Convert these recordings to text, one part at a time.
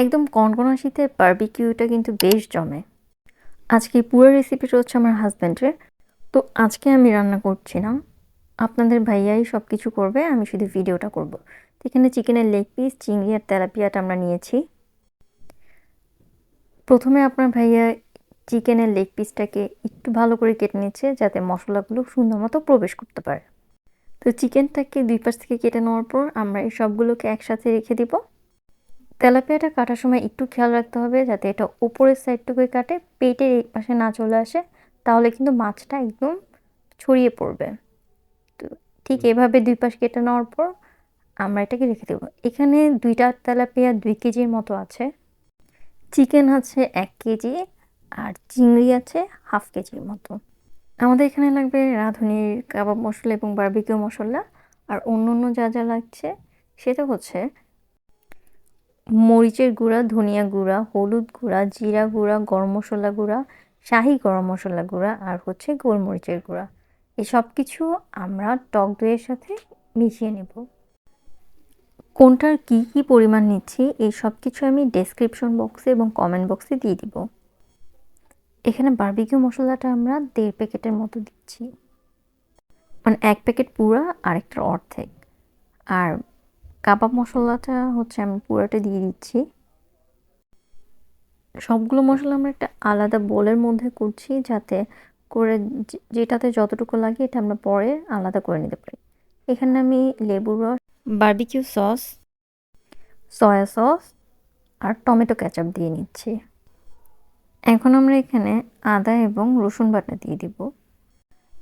একদম কনকনা শীতে বারবিকিউটা কিন্তু বেশ জমে। আজকে পুরো রেসিপিটা হচ্ছে আমার হাজব্যান্ডের তো আজকে আমি রান্না করছি না আপনাদের ভাইয়াই সব কিছু করবে, আমি শুধু ভিডিওটা করব। এখানে চিকেনের লেগ পিস চিংড়ি আর তেলাপিয়াটা আমরা নিয়েছি। প্রথমে আপনার ভাইয়া চিকেনের লেগ পিসটাকে একটু ভালো করে কেটে নিচ্ছে, যাতে মশলাগুলো সুন্দর মতো প্রবেশ করতে পারে। তো চিকেনটাকে দুই পাশ থেকে কেটে নেওয়ার পর আমরা এই সবগুলোকে একসাথে রেখে দিব। তেলাপিয়াটা কাটার সময় একটু খেয়াল রাখতে হবে যাতে এটা উপরের সাইডটুকুই কাটে পেটের এক পাশে না চলে আসে তাহলে কিন্তু মাছটা একদম ছড়িয়ে পড়বে। তো ঠিক এভাবে দুই পাশ কেটে নেওয়ার পর আমরা এটাকে রেখে দেবো। এখানে দুইটা তেলাপিয়া দুই কেজির মতো আছে। চিকেন আছে এক কেজি আর চিংড়ি আছে হাফ কেজির মতো। আমাদের এখানে লাগবে রাঁধুনির কাবাব মশলা এবং বারবিকিউ মশলা। আর অন্য অন্য যা যা লাগছে সেটা হচ্ছে মরিচের গুঁড়া, ধনিয়া গুঁড়া, হলুদ গুঁড়া, জিরা গুঁড়া, গরম মশলা গুঁড়া, শাহি গরম মশলা গুঁড়া আর হচ্ছে গোলমরিচের গুঁড়া। এই সব কিছু আমরা টক দইয়ের সাথে মিশিয়ে নেব। কোনটার কি কি পরিমাণ নিচ্ছি, এই সব কিছু আমি ডেসক্রিপশন বক্সে এবং কমেন্ট বক্সে দিয়ে দিব। এখানে বারবিকিউ মশলাটা আমরা দেড় প্যাকেটের মতো দিচ্ছি। মানে এক প্যাকেট পুরা, আরেকটার অর্ধেক। আর কাবাব মশলাটা হচ্ছে আমি পুরোটা দিয়ে দিচ্ছি। সবগুলো মশলা আমরা একটা আলাদা বোলের মধ্যে করছি যাতে করে যেটাতে যতটুকু লাগে এটা আমরা পরে আলাদা করে নিতে পারি। এখানে আমি লেবুর রস, বার্বিকিউ সস, সয়া সস আর টমেটো ক্যাচাপ দিয়ে নিচ্ছি। এখন আমরা এখানে আদা এবং রসুন বাটা দিয়ে দিব।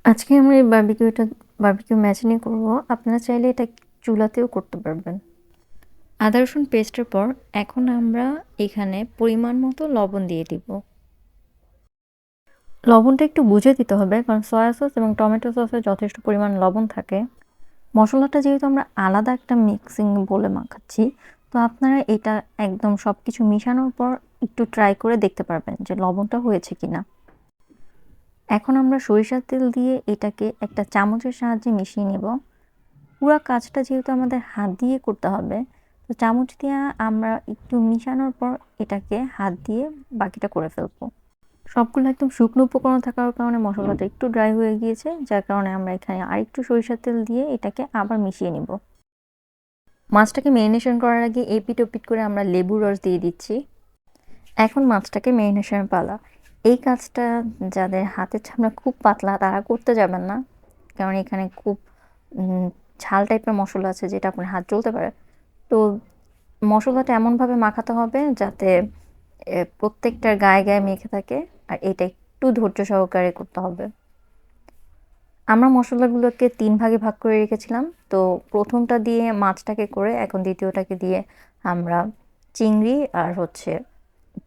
আজকে আমরা এই বার্বিকিউটা, বার্বিকিউ ম্যাচিনে করব। আপনারা চাইলে এটা চুলাতেও করতে পারবেন। আদা, রসুন পেস্টের পর এখন আমরা এখানে পরিমাণ মতো লবণ দিয়ে দিব। লবণটা একটু বুঝে দিতে হবে কারণ সয়া সস এবং টমেটো সসে যথেষ্ট পরিমাণ লবণ থাকে। মশলাটা যেহেতু আমরা আলাদা একটা মিক্সিং বলে মাখাচ্ছি, তো আপনারা এটা একদম সব কিছু মিশানোর পর একটু ট্রাই করে দেখতে পারবেন যে লবণটা হয়েছে কি না এখন আমরা সরিষার তেল দিয়ে এটাকে একটা চামচের সাহায্যে মিশিয়ে নেব। পুরো কাজটা যেহেতু আমাদের হাত দিয়ে করতে হবে, তো চামচ দিয়ে আমরা একটু মিশানোর পর এটাকে হাত দিয়ে বাকিটা করে ফেলব। সবগুলো একদম শুকনো উপকরণ থাকার কারণে মশলাটা একটু ড্রাই হয়ে গিয়েছে, যার কারণে আমরা এখানে আরেকটু সরিষার তেল দিয়ে এটাকে আবার মিশিয়ে নিব। মাছটাকে ম্যারিনেশন করার আগে এপিট ওপিট করে আমরা লেবুর রস দিয়ে দিচ্ছি। এখন মাছটাকে ম্যারিনেশনের পালা। এই কাজটা যাদের হাতের ছামড়া খুব পাতলা, তারা করতে যাবেন না। কারণ এখানে খুব ঝাল টাইপের মশলা আছে যেটা আপনার হাত চলতে পারে। তো মশলাটা এমনভাবে মাখাতে হবে যাতে প্রত্যেকটার গায়ে গায়ে মেখে থাকে আর এটা একটু ধৈর্য সহকারে করতে হবে। আমরা মশলাগুলোকে তিন ভাগে ভাগ করে রেখেছিলাম। তো প্রথমটা দিয়ে মাছটাকে করে, এখন দ্বিতীয়টাকে দিয়ে আমরা চিংড়ি আর হচ্ছে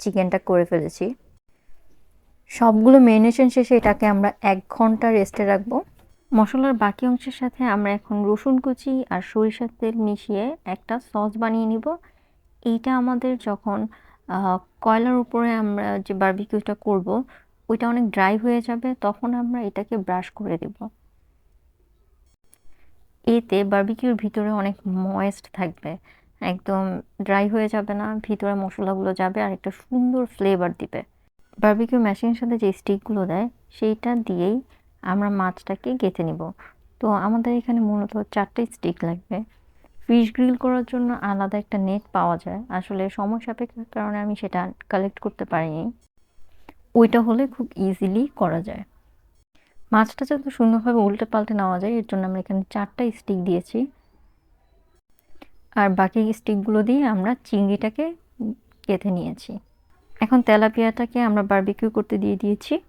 চিকেনটা করে ফেলেছি। সবগুলো মেরিনেশন শেষে এটাকে আমরা এক ঘণ্টা রেস্টে রাখব। মশলার বাকি অংশের সাথে আমরা এখন রসুন কুচি আর সরিষার তেল মিশিয়ে একটা সস বানিয়ে নিব। এইটা আমাদের যখন কয়লার উপরে আমরা যে বার্বিকিউটা করব, ওইটা অনেক ড্রাই হয়ে যাবে, তখন আমরা এটাকে ব্রাশ করে দেব। এতে বার্বিকিউর ভিতরে অনেক ময়েস্ট থাকবে। একদম ড্রাই হয়ে যাবে না, ভিতরে মশলাগুলো যাবে আর একটা সুন্দর ফ্লেভার দিবে। বার্বিকিউ মেশিনের সাথে যে স্টিকগুলো দেয়, সেইটা দিয়েই আমরা মাছটাকে গেঁথে নিব। তো আমাদের এখানে মূলত চারটে স্টিক লাগবে। ফিশ গ্রিল করার জন্য আলাদা একটা নেট পাওয়া যায়। আসলে সময় সাপেক্ষের কারণে আমি সেটা কালেক্ট করতে পারিনি। ওইটা হলে খুব ইজিলি করা যায়। মাছটা যাতে সুন্দরভাবে উল্টে পাল্টে নেওয়া যায়, এর জন্য আমরা এখানে চারটা স্টিক দিয়েছি। আর বাকি স্টিকগুলো দিয়ে আমরা চিংড়িটাকে গেঁথে নিয়েছি। এখন তেলাপিয়াটাকে আমরা বারবিকিউ করতে দিয়ে দিয়েছি।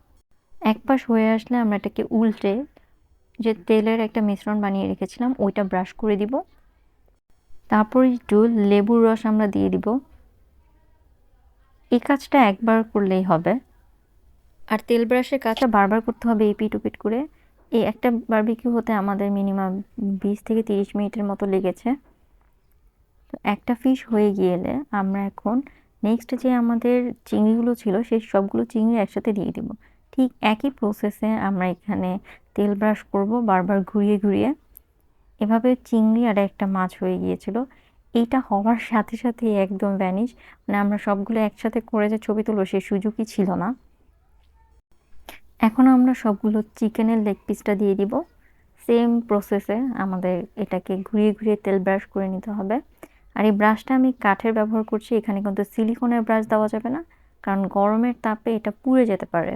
এক পাশ হয়ে আসলে আমরা এটাকে উল্টে যে তেলের একটা মিশ্রণ বানিয়ে রেখেছিলাম, ওইটা ব্রাশ করে দিব। তারপর একটু লেবুর রস আমরা দিয়ে দিব। এই কাজটা একবার করলেই হবে। আর তেল ব্রাশের কাজটা বারবার করতে হবে এই পিট করে। এই একটা বারবিকিউ হতে আমাদের মিনিমাম বিশ থেকে তিরিশ মিনিটের মতো লেগেছে। তো একটা ফিশ হয়ে গিয়েলে আমরা এখন নেক্সট যে আমাদের চিংড়িগুলো ছিল, সেই সবগুলো চিংড়ি একসাথে দিয়ে দিব। ঠিক একই প্রসেসে আমরা এখানে তেল ব্রাশ করব বারবার ঘুরিয়ে ঘুরিয়ে। এভাবে চিংড়ি আর একটা মাছ হয়ে গিয়েছিল। এইটা হওয়ার সাথে সাথে একদম ভ্যানিশ মানে আমরা সবগুলো একসাথে করে যে ছবি তুলবো সেই সুযোগই ছিল না। এখন আমরা সবগুলো চিকেনের লেগ পিসটা দিয়ে দিব। সেম প্রসেসে আমাদের এটাকে ঘুরিয়ে ঘুরিয়ে তেল ব্রাশ করে নিতে হবে। আর এই ব্রাশটা আমি কাঠের ব্যবহার করছি, এখানে কিন্তু সিলিকনের ব্রাশ দেওয়া যাবে না। কারণ গরমের তাপে এটা পুড়ে যেতে পারে।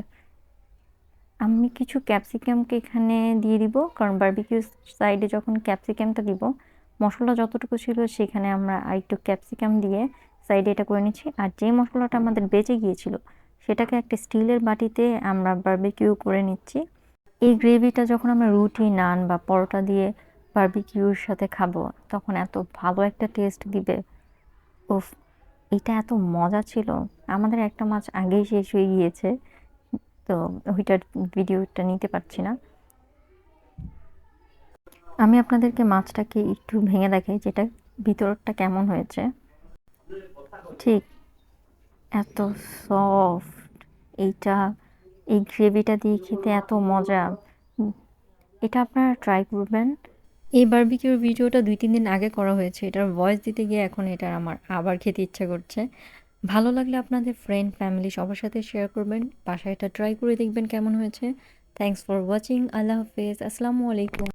আমি কিছু ক্যাপসিকামকে এখানে দিয়ে দিব, কারণ বারবিকিউ সাইডে যখন ক্যাপসিকামটা দিব, মশলা যতটুকু ছিল সেখানে আমরা আরেকটু ক্যাপসিকাম দিয়ে সাইডে এটা করে নিচ্ছি। আর যে মশলাটা আমাদের বেঁচে গিয়েছিল, সেটাকে একটা স্টিলের বাটিতে আমরা বার্বিকিউ করে নিচ্ছি। এই গ্রেভিটা যখন আমরা রুটি, নান বা পরোটা দিয়ে বারবিকিউর সাথে খাব, তখন এত ভালো একটা টেস্ট দিবে। উফ, এটা এত মজা ছিল। আমাদের একটা মাছ আগেই শেষ হয়ে গিয়েছে। তো ওইটার ভিডিওটা নিতে পারছি না। আমি আপনাদেরকে মাছটাকে একটু ভেঙে দেখাই, যেটা ভিতরটা কেমন হয়েছে। ঠিক, এত সফট এইটা, এই গ্রেভিটা দিয়ে খেতে এত মজা। এটা আপনারা ট্রাই করবেন। এই বারবিকিউর ভিডিওটা দুই তিন দিন আগে করা হয়েছে, এটার ভয়েস দিতে গিয়ে এখন এটা আমার আবার খেতে ইচ্ছা করছে। ভালো লাগলে আপনাদের ফ্রেন্ড ফ্যামিলি সবার সাথে শেয়ার করবেন। বাসায় এটা ট্রাই করে দেখবেন কেমন হয়েছে। থ্যাংকস ফর ওয়াচিং আল্লাহ হাফেজ, আসসালামু আলাইকুম।